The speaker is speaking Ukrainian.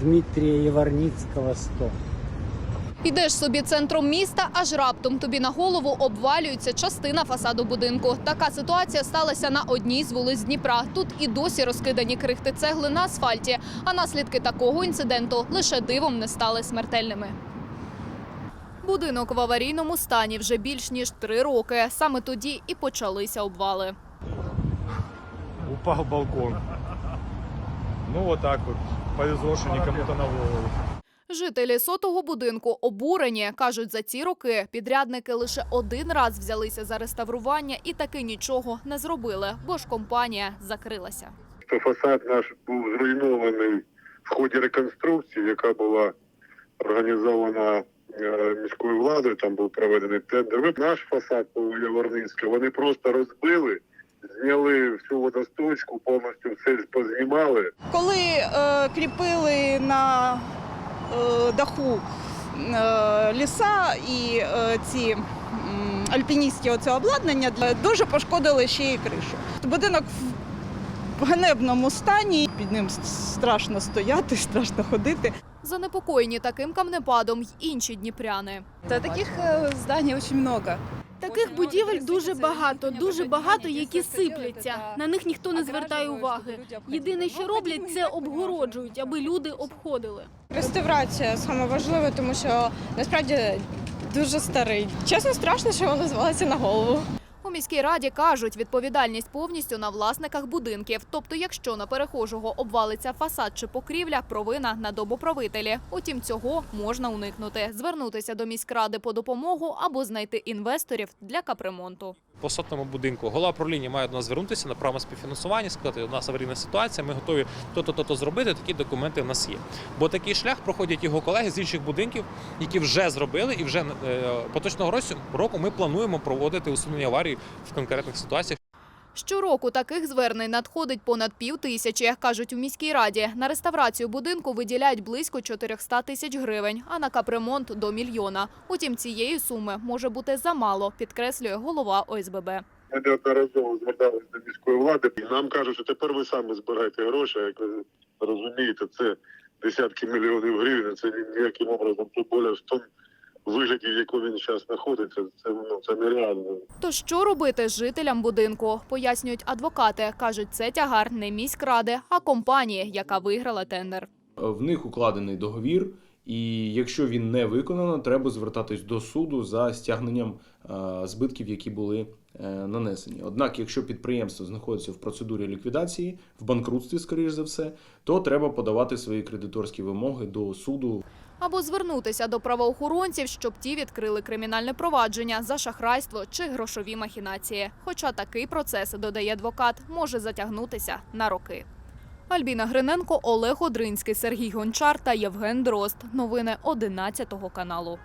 Дмитрия Яворницкого, 100. Ідеш собі центром міста, аж раптом тобі на голову обвалюється частина фасаду будинку. Така ситуація сталася на одній з вулиць Дніпра. Тут і досі розкидані крихти цегли на асфальті. А наслідки такого інциденту лише дивом не стали смертельними. Будинок в аварійному стані вже більш ніж три роки. Саме тоді і почалися обвали. упал балкон. Ну вот так вот. Повезло, что не кому-то на голову. Жителі сотого будинку обурені кажуть, за ці роки підрядники лише один раз взялися за реставрування і таки нічого не зробили, бо ж компанія закрилася. фасад наш був зруйнований в ході реконструкції, яка була організована е, міською владою. Там був проведений тендер. Ви- Наш фасад по Яворницьке вони просто розбили, водосточку, повністю все познімали. Коли е, кріпили на е, даху е, ліса і е, ці альпіністські оце обладнання, дуже пошкодили ще й кришу. Будинок в ганебному стані, під ним страшно стояти, страшно ходити. Занепокоєні таким камнепадом й інші дніпряни. Та таких е, зданий дуже багато. Таких будівель дуже багато, дуже багато, які сипляться. На них ніхто не звертає уваги. Єдине, що роблять, це обгороджують, аби люди обходили. Реставрація саме важлива, тому що насправді дуже старий. Чесно, страшно, що воно звалиться на голову. Міській раді кажуть, відповідальність повністю на власниках будинків. Тобто, якщо на перехожого обвалиться фасад чи покрівля, провина на домоправителі. Утім, цього можна уникнути, звернутися до міськради по допомогу або знайти інвесторів для капремонту. По сотному будинку. Голова правління має до нас звернутися на право співфінансування, сказати, у нас аварійна ситуація, ми готові то-то, то-то зробити. Такі документи в нас є. Бо такий шлях проходять його колеги з інших будинків, які вже зробили, і вже е, поточного року- року ми плануємо проводити усунення аварії в конкретних ситуаціях. Щороку таких звернень надходить понад пів тисячі, кажуть у міській раді. На реставрацію будинку виділяють близько 400 тисяч гривень, а на капремонт – до мільйона. Утім, цієї суми може бути замало, підкреслює голова ОСББ. Ми неодноразово зверталися до міської влади. Нам кажуть, що тепер ви самі збираєте гроші. Як ви розумієте, це десятки мільйонів гривень. Це ніяким образом тим більше в тому вигляді, в якому він зараз знаходиться. Це ну це нереально. То що робити жителям будинку? Пояснюють адвокати. Кажуть, це тягар не міськради, а компанії, яка виграла тендер. В них укладений договір, і якщо він не виконано, треба звертатись до суду за стягненням е, збитків, які були е, нанесені. Однак, якщо підприємство знаходиться в процедурі ліквідації, в банкрутстві, скоріш за все, то треба подавати свої кредиторські вимоги до суду Або звернутися до правоохоронців, щоб ті відкрили кримінальне провадження за шахрайство чи грошові махінації. Хоча такий процес, додає адвокат, може затягнутися на роки. Альбіна Гриненко, Олег Одринський, Сергій Гончар та Євген Дрозд. Новини 11 каналу.